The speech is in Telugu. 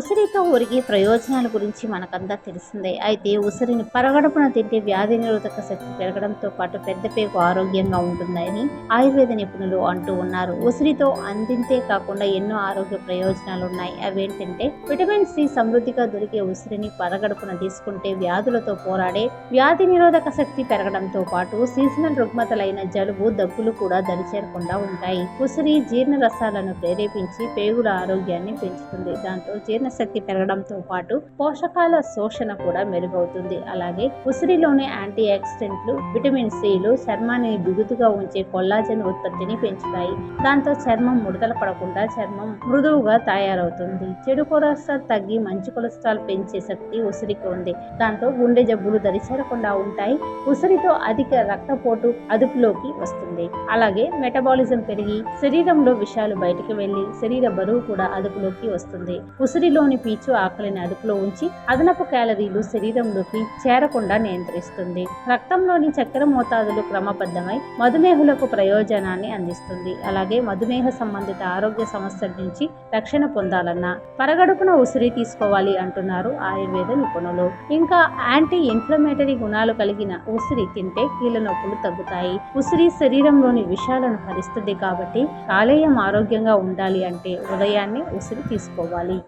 ఉసిరితో ఉరిగి ప్రయోజనాల గురించి మనకంతా తెలిసిందే. అయితే ఉసిరిని పరగడుపున తింటే వ్యాధి నిరోధక శక్తి పెరగడంతో పాటు పెద్ద పేగు ఆరోగ్యంగా ఉంటుందని ఆయుర్వేద నిపుణులు అంటూ ఉన్నారు. ఉసిరితో అందింతే కాకుండా ఎన్నో ఆరోగ్య ప్రయోజనాలు ఉన్నాయి. అవేంటంటే విటమిన్ సి సమృద్ధిగా దొరికే ఉసిరిని పరగడుపున తీసుకుంటే వ్యాధులతో పోరాడే వ్యాధి నిరోధక శక్తి పెరగడంతో పాటు సీజనల్ రుగ్మతలైన జలుబు దగ్గులు కూడా దరిచేరకుండా ఉంటాయి. ఉసిరి జీర్ణ రసాలను ప్రేరేపించి పేగుల ఆరోగ్యాన్ని పెంచుతుంది. దాంతో జీర్ణ జీర్ణశక్తి పెరగడంతో పాటు పోషకాల శోషణ కూడా మెరుగవుతుంది. అలాగే ఉసిరిలోని యాంటీ ఆక్సిడెంట్లు విటమిన్ సిలు చర్మాన్ని బిగుతుగా ఉంచే కొల్లాజన్ ఉత్పత్తిని పెంచుతాయి. దాంతో చర్మం ముడతలు పడకుండా చర్మం మృదువుగా తయారవుతుంది. చెడు కొలెస్ట్రాల్ తగ్గి మంచి కొలెస్ట్రాల్ పెంచే శక్తి ఉసిరికి ఉంది. దాంతో గుండె జబ్బులు దరిచేరకుండా ఉంటాయి. ఉసిరితో అధిక రక్తపోటు అదుపులోకి వస్తుంది. అలాగే మెటబాలిజం పెరిగి శరీరంలో విషాలు బయటకు వెళ్ళి శరీర బరువు కూడా అదుపులోకి వస్తుంది. ఉసిరిలో ఉసిరిలోని పీచు ఆకలిని అదుపులో ఉంచి అదనపు క్యాలరీలు శరీరంలోకి చేరకుండా నియంత్రిస్తుంది. రక్తంలోని చక్కెర మోతాదులు క్రమబద్ధమై మధుమేహులకు ప్రయోజనాన్ని అందిస్తుంది. అలాగే మధుమేహ సంబంధిత ఆరోగ్య సమస్యల నుంచి రక్షణ పొందాలన్నా పరగడుపున ఉసిరి తీసుకోవాలి అంటున్నారు ఆయుర్వేద నిపుణులు. ఇంకా యాంటీ ఇన్ఫ్లమేటరీ గుణాలు కలిగిన ఉసిరి తింటే కీళ్ళ నొప్పులు తగ్గుతాయి. ఉసిరి శరీరంలోని విషాలను హరిస్తుంది కాబట్టి కాలేయం ఆరోగ్యంగా ఉండాలి అంటే ఉదయాన్నే ఉసిరి తీసుకోవాలి.